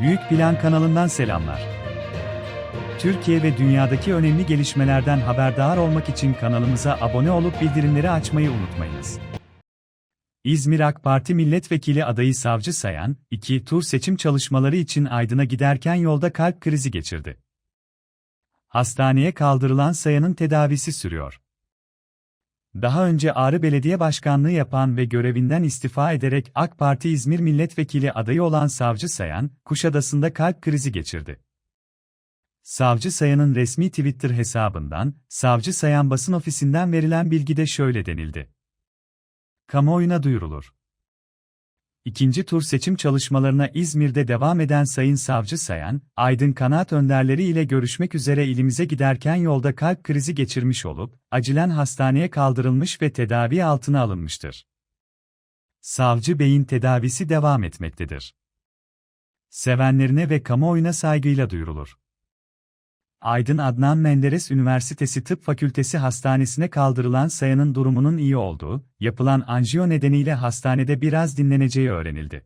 Büyük Plan kanalından selamlar. Türkiye ve dünyadaki önemli gelişmelerden haberdar olmak için kanalımıza abone olup bildirimleri açmayı unutmayınız. İzmir AK Parti Milletvekili adayı Savcı Sayan, iki tur seçim çalışmaları için Aydın'a giderken yolda kalp krizi geçirdi. Hastaneye kaldırılan Sayan'ın tedavisi sürüyor. Daha önce Ağrı Belediye Başkanlığı yapan ve görevinden istifa ederek AK Parti İzmir Milletvekili adayı olan Savcı Sayan, Kuşadası'nda kalp krizi geçirdi. Savcı Sayan'ın resmi Twitter hesabından, Savcı Sayan basın ofisinden verilen bilgide şöyle denildi. Kamuoyuna duyurulur. İkinci tur seçim çalışmalarına İzmir'de devam eden Sayın Savcı Sayan, Aydın kanaat önderleri ile görüşmek üzere ilimize giderken yolda kalp krizi geçirmiş olup, acilen hastaneye kaldırılmış ve tedavi altına alınmıştır. Savcı Bey'in tedavisi devam etmektedir. Sevenlerine ve kamuoyuna saygıyla duyurulur. Aydın Adnan Menderes Üniversitesi Tıp Fakültesi Hastanesi'ne kaldırılan Sayan'ın durumunun iyi olduğu, yapılan anjiyo nedeniyle hastanede biraz dinleneceği öğrenildi.